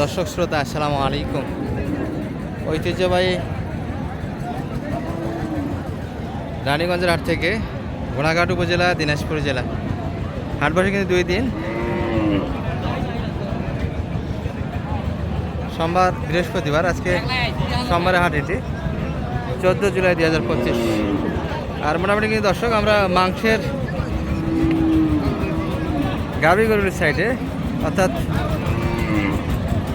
দর্শক শ্রোতা, আসসালামু আলাইকুম। ঐতিহ্যবাহী রানীগঞ্জের হাট থেকে ঘোড়াঘাট উপজেলা, দিনাজপুর জেলা। হাট বসে কিন্তু দুই দিন। সোমবার, বৃহস্পতিবার, আজকে সোমবারে হাট এটি, চোদ্দ জুলাই দুই হাজার পঁচিশ। আর মোটামুটি কিন্তু দর্শক, আমরা মাংসের গাভি সাইডে, অর্থাৎ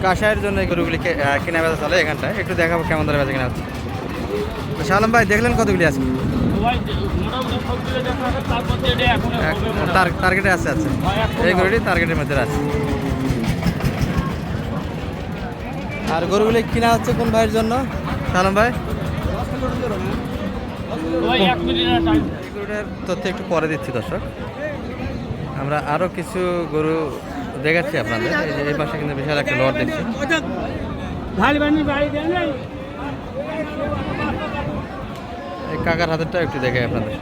কাঁসাইয়ের জন্য এই গরুগুলি কেনা বেচা চলে এখানটায়। একটু দেখাবো কেমন ধরে বেচা কেনা হচ্ছে। শালম ভাই, দেখলেন কতগুলি আছে? টার্গেটে আছে আছে। এই গরুটি টার্গেটের মধ্যে আছে। আর গরুগুলি কিনা হচ্ছে কোন ভাইয়ের জন্য? শালম ভাই? গরুটার তথ্য একটু পরে দিচ্ছি দর্শক। আমরা আরও কিছু গরু দেখাচ্ছি আপনাদের। এই পাশে কিন্তু বিশাল একটা লট দেখছি। এই কাকার হাতেরটা একটু দেখে আপনাদের।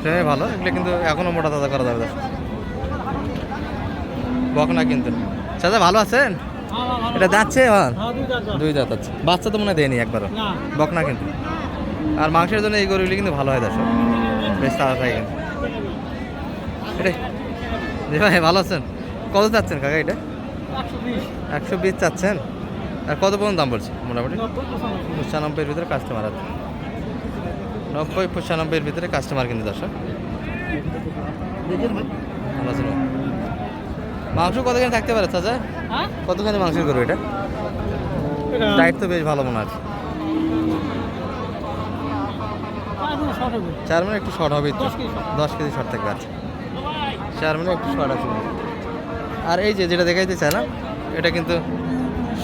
ট্রেনে ভালো এগুলো কিন্তু এখনও মোটা তাজা করা যাবে। বকনা কিন্তু। চাচা ভালো আছেন? এটা যাচ্ছে দুই দাঁত আছে। বাচ্চা তো মনে হয় দেয়নি একবারও। বকনা কিন্তু। আর মাংসের জন্য এই গরুগুলি কিন্তু ভালো হয় দর্শক বেশ থাকে কিন্তু ভাই ভালো আছেন? কত চাচ্ছেন কাকা এটা? একশো বিশ। চাচ্ছেন? আর কত পর্যন্ত দাম বলছে মোটামুটি? পঁচানব্বইয়ের ভিতরে কাস্টমার আছে। নব্বই পঁচানব্বইয়ের ভিতরে কাস্টমার কিন্তু দর্শক? মাংস কতখানি থাকতে পারে চাচা? কতখানি মাংস করব এটা? ডায়েট তো বেশ ভালো মনে আছে চার মানে একটু শর্ট হবে দশ কেজি শর্ট। থাকবে আছে চার মানে একটু শর্ট আছে। আর এই যে যেটা দেখাইতে চাইলাম এটা কিন্তু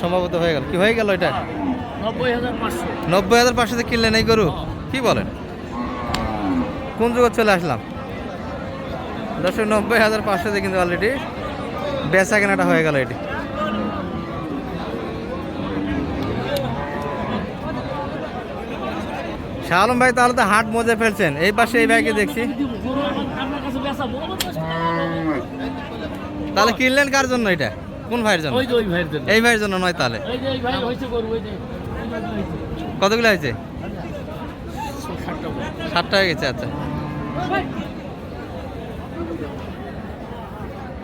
সম্ভবত হয়ে গেল। কি হয়ে গেল এটা? নব্বই হাজার পাঁচশোতে কিনলেন এই গরু? কি বলেন? কোন যুগে চলে আসলাম? দর্শক নব্বই হাজার পাঁচশোতে কিন্তু অলরেডি বেচা কেনাটা হয়ে গেল এটি। শাহ আলম ভাই তাহলে তো হাট মজে ফেলছেন। এই পাশে এই ভাইকে দেখছি। তাহলে কিনলেন কার জন্য এটা? কোন ভাইয়ের জন্য? এই ভাইয়ের জন্য নয় তাহলে। কতগুলো হয়েছে ষাটটা হয়ে গেছে আচ্ছা।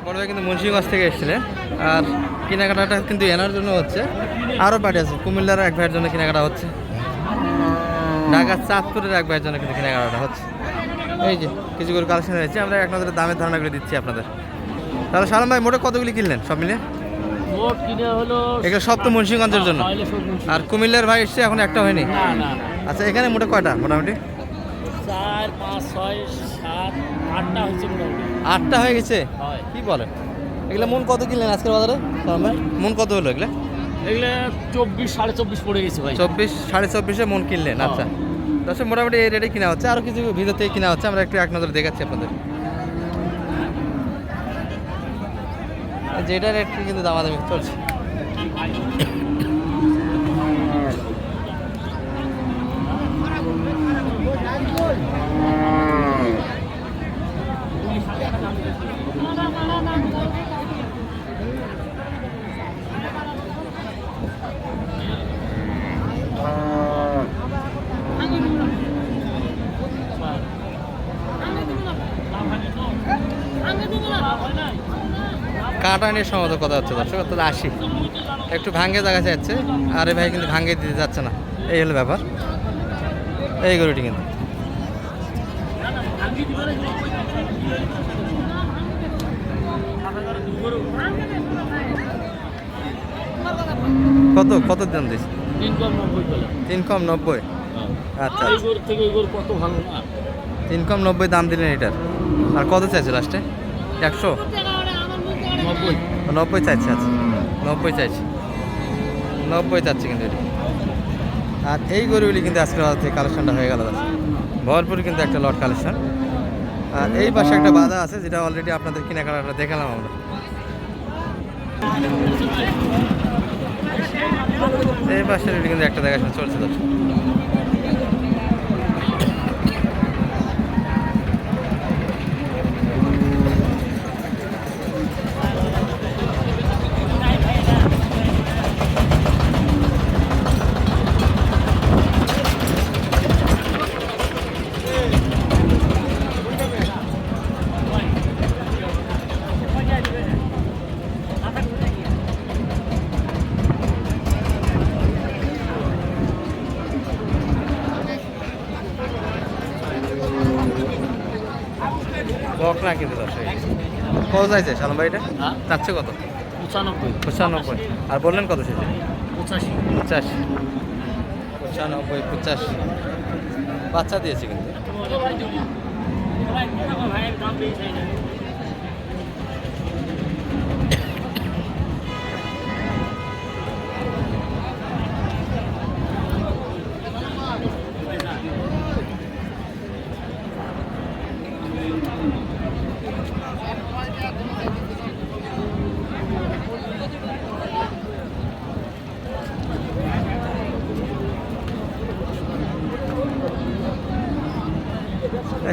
বড় ভাই কিন্তু মুন্সিগঞ্জ থেকে এসেছিলেন আর কেনাকাটাটা কিন্তু এনার জন্য হচ্ছে। আরও পার্টি আছে কুমিল্লার এক ভাইয়ের জন্য কেনাকাটা হচ্ছে। ঢাকা চাঁদপুরের এক ভাইয়ের জন্য কিন্তু কেনাকাটাটা হচ্ছে। এই যে কিছু করে কালেকশন হয়েছে আমরা এক নজরে দামের ধারণা করে দিচ্ছি আপনাদের। তাহলে সালাম ভাই মোটে কতগুলি কিনলেন সব মিলে মোট কিনে হলো এগুলো সব তো মুন্সিগঞ্জের জন্য। আর কুমিল্লার ভাই এসছে এখন একটা হয়নি। আচ্ছা এখানে মোটে কয়টা মোটামুটি? চার পাঁচ ছয় সাত আটটা মোটামুটি। আটটা হয়ে গেছে? কি বলেন এগুলো মন কত কিনলেন আজকের বাজারে সালাম ভাই? মন কত হলো এগুলো? এগুলো চব্বিশ সাড়ে চব্বিশ পড়ে গেছে ভাই। চব্বিশ সাড়ে চব্বিশে মন কিনলেন আচ্ছা। দর্শক মোটামুটি এই রেটে কিনা হচ্ছে আরও কিছু ভিতর থেকে কিনা হচ্ছে আমরা একটু এক নজর দেখাচ্ছি আপনাদের। যেটা রেট কিন্তু দামাদামি চলছে। কাটা নিয়ে সম্ভবত কথা হচ্ছে, দর্শক, অর্থাৎ আশি একটু ভাঙ্গে জায়গা যাচ্ছে। আরে ভাই, কিন্তু ভাঙ্গে দিতে যাচ্ছে না। এই হলো ব্যাপার। এই গরুটি কিন্তু। কত কত দাম নব্বই তিন কম নব্বই। আচ্ছা। তিন কম নব্বই দাম দিলেন এটার। আর কত চাইছে লাস্টে? একশো? নব্বই। চাইছে আচ্ছা। নব্বই চাইছে। নব্বই চাচ্ছে কিন্তু এটা। আর এই গরুগুলি কিন্তু আজকের বাজার থেকে কালেকশনটা হয়ে গেল দাদা ভরপুর কিন্তু একটা লট কালেকশন আর এই পাশে একটা বাধা আছে যেটা অলরেডি আপনাদের কেনাকাটা দেখালাম আমরা। এই পাশে কিন্তু একটা দেখাশোনা চলছে দর্শক বকনা কিন্তু দর্শক কত চাইছে সালাম ভাই এটা? হ্যাঁ? চাচ্ছে কত? পঁচানব্বই। পঁচানব্বই। আর বললেন কত শেষে পঁচাশি। পঁচাশি। পঁচানব্বই পঁচাশি। বাচ্চা দিয়েছে কিন্তু।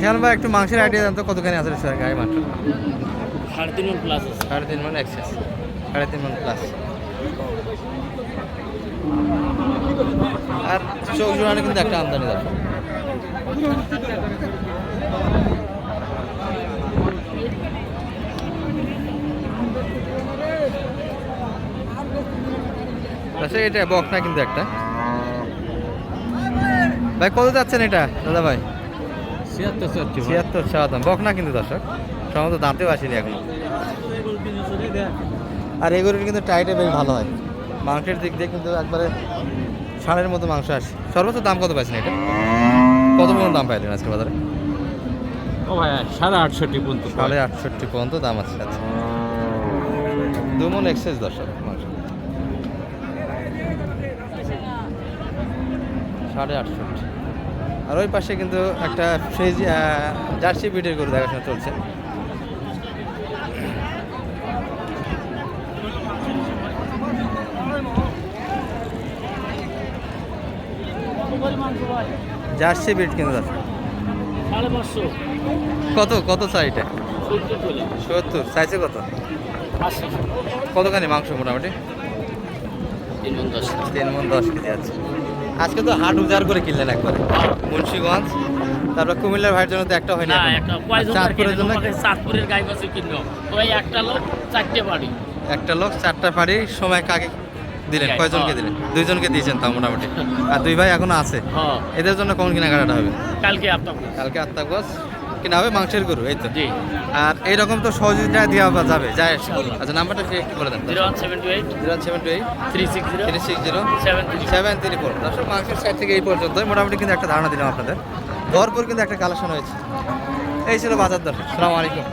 সালাম ভাই একটু মাংসের আইডিয়া দেন তো কতখানি আছে স্যার গায়ে মাত্র সাড়ে তিন মন প্লাস সাড়ে তিন মন এক্সেস সাড়ে তিন মন প্লাস আর চোখ জোড়ানো কিন্তু একটা আমদানি দর্শক আচ্ছা এটা বকনা কিন্তু একটা। ভাই কত যাচ্ছেন এটা দাদা ভাই? ছিয়াত্তর ছিয়াত্তর ছিয়াত্তর ছাড়াতাম বকনা কিন্তু দর্শক সম্ভবত দাঁতেও আসেনি এখন। আর এগুলোর কিন্তু টাইটে বেশ ভালো হয়। মাংসের দিক দিয়ে কিন্তু একবারে ষাঁড়ের মতো মাংস আসে। সর্বোচ্চ দাম কত পাইছেন এটা? কত পর্যন্ত দাম পাইলেন আজকে বাজারে? ও ভাই সাড়ে আটষট্টি পর্যন্ত। সাড়ে আটষট্টি পর্যন্ত দাম আছে আচ্ছা। দুমন এক্সেস দর্শক মাংস। সাড়ে আটষট্টি। আর ওই পাশে কিন্তু একটা ফ্রিজ জার্সি বিটের করে দেখাশোনা চলছে। জার্সি বিট কিন্তু কত কত চাই এটা? সত্তর। চলে সত্তর চাইছে কত? কতখানি মাংস মোটামুটি? তিন মন দশ। তিন মন দশ কেজি আছে। আজকে তো হাট উজাড় করে কিনলেন একবারে। মুন্সিগঞ্জ তারপর কুমিল্লার ভাইয়ের জন্য তো একটা হয়নি চাঁদপুরের জন্য চাঁদপুরের গাই বাসে কিনলো ওই একটা লোক চারটে বাড়ি। একটা লোক চারটা পাড়ি সময় কাকে দিলেন? হ্যাঁ। কয়জনকে দিলেন? দুইজনকে দিয়েছেন তা মোটামুটি। আর দুই ভাই এখনও আছে? হ্যাঁ। এদের জন্য কোন কেনাকাটা হবে? কালকে আপনার কালকে আত্মা গোস কিনা হবে মাংসের গরু এই তো। জি। আর এইরকম তো সহযোগিতা দেওয়া যাবে যায়। আচ্ছা নাম্বারটা একটু বলে দেন। Zero one seven two eight. Zero seven two eight three six zero. Three six zero seven seven three four. দর্শক মাংসের সাইড থেকে এই পর্যন্ত মোটামুটি কিন্তু একটা ধারণা দিলাম আপনাদের। ভরপুর কিন্তু একটা কালেকশন হয়েছে। এই ছিল বাজার দর। সালাম আলাইকুম।